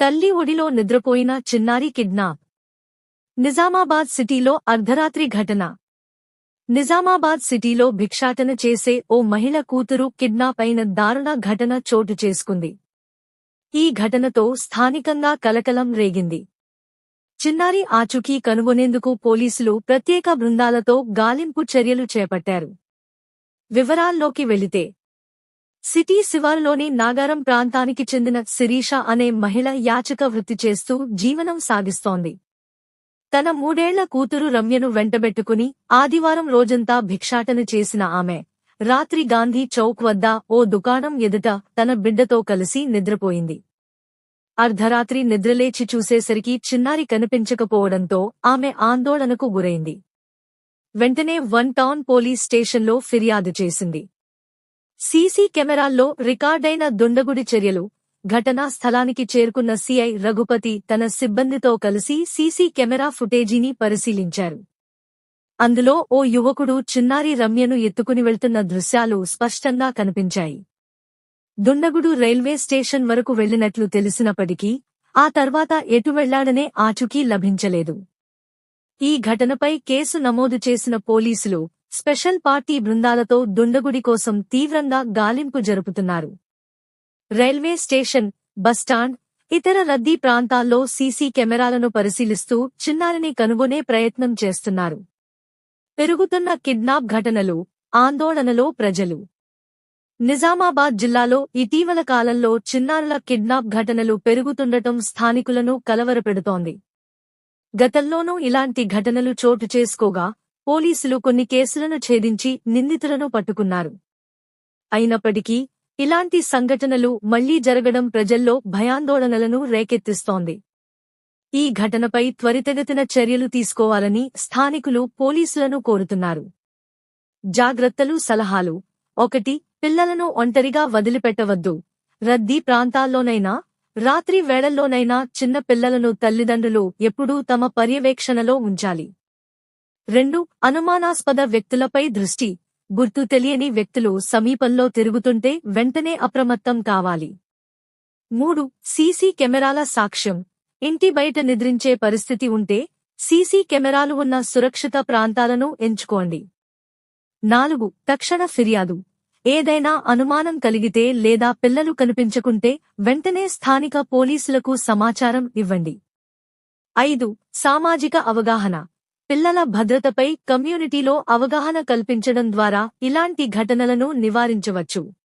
తల్లి ఒడిలో నిద్రపోయిన చిన్నారి కిడ్నాప్ నిజామాబాద్ సిటీలో అర్ధరాత్రి ఘటన. నిజామాబాద్ సిటీలో భిక్షాటన చేసే ఓ మహిళ కూతురు కిడ్నాప్ అయిన దారుణ ఘటన చోటు చేసుకుంది. ఈ ఘటనతో స్థానికంగా కలకలం రేగింది. చిన్నారి ఆచూకీ కనుగొనేందుకు పోలీసులు ప్రత్యేక బృందాలతో గాలింపు చర్యలు చేపట్టారు. వివరాల్లోకి వెళితే సిటీ శివారులోని నాగారం ప్రాంతానికి చెందిన శిరీష అనే మహిళ యాచక వృత్తి చేస్తూ జీవనం సాగిస్తోంది. తన మూడేళ్ళ కూతురు రమ్యను వెంటబెట్టుకుని ఆదివారం రోజంతా భిక్షాటన చేసిన ఆమె రాత్రి గాంధీ చౌక్ వద్ద ఓ దుకాణం ఎదుట తన బిడ్డతో కలిసి నిద్రపోయింది. అర్ధరాత్రి నిద్రలేచి చూసేసరికి చిన్నారి కనిపించకపోవడంతో ఆమె ఆందోళనకు గురైంది. వెంటనే వన్ టౌన్ పోలీస్ స్టేషన్లో ఫిర్యాదు చేసింది. సీసీ కెమెరాల్లో రికార్డైన దుండగుడి చర్యలు. ఘటనా స్థలానికి చేరుకున్న సీఐ రఘుపతి తన సిబ్బందితో కలిసి సీసీ కెమెరా ఫుటేజీని పరిశీలించారు. అందులో ఓ యువకుడు చిన్నారి రమ్యను ఎత్తుకుని వెళ్తున్న దృశ్యాలు స్పష్టంగా కనిపించాయి. దుండగుడు రైల్వే స్టేషన్ వరకు వెళ్ళినట్లు తెలిసినప్పటికీ ఆ తర్వాత ఎటు వెళ్ళాడనే ఆచూకీ లభించలేదు. ఈ ఘటనపై కేసు నమోదు చేసిన పోలీసులు స్పెషల్ పార్టీ బృందాలతో దుండగుడి కోసం తీవ్రంగా గాలింపు జరుపుతున్నారు. రైల్వే స్టేషన్ బస్టాండ్ ఇతర రద్దీ ప్రాంతాల్లో సీసీ కెమెరాలను పరిశీలిస్తూ చిన్నారిని కనుగొనే ప్రయత్నం చేస్తున్నారు. పెరుగుతున్న కిడ్నాప్ ఘటనలు ఆందోళనలో ప్రజలు. నిజామాబాద్ జిల్లాలో ఇటీవల కాలంలో చిన్నారుల కిడ్నాప్ ఘటనలు పెరుగుతుండటం స్థానికులను కలవరపెడుతోంది. గతంలోనూ ఇలాంటి ఘటనలు చోటు చేసుకోగా పోలీసులు కొన్ని కేసులను ఛేదించి నిందితులను పట్టుకున్నారు. అయినప్పటికీ ఇలాంటి సంఘటనలు మళ్ళీ జరగడం ప్రజల్లో భయాందోళనలను రేకెత్తిస్తోంది. ఈ ఘటనపై త్వరితగతిన చర్యలు తీసుకోవాలని స్థానికులు పోలీసులను కోరుతున్నారు. జాగ్రత్తలు సలహాలు. ఒకటి పిల్లలను ఒంటరిగా వదిలిపెట్టవద్దు. రద్దీ ప్రాంతాల్లోనైనా రాత్రి వేళల్లోనైనా చిన్న పిల్లలను తల్లిదండ్రులు ఎప్పుడూ తమ పర్యవేక్షణలో ఉంచాలి. రెండు అనుమానాస్పద వ్యక్తులపై దృష్టి. గుర్తు తెలియని వ్యక్తులు సమీపంలో తిరుగుతుంటే వెంటనే అప్రమత్తం కావాలి. మూడు సీసీ కెమెరాల సాక్ష్యం. ఇంటి బయట నిద్రించే పరిస్థితి ఉంటే సీసీ కెమెరాలు ఉన్న సురక్షిత ప్రాంతాలను ఎంచుకోండి. నాలుగు తక్షణ ఫిర్యాదు. ఏదైనా అనుమానం కలిగితే లేదా పిల్లలు కనిపించకుంటే వెంటనే స్థానిక పోలీసులకు సమాచారం ఇవ్వండి. ఐదు సామాజిక అవగాహన. పిల్లల భద్రతపై కమ్యూనిటీలో అవగాహన కల్పించడం ద్వారా ఇలాంటి ఘటనలను నివారించవచ్చు.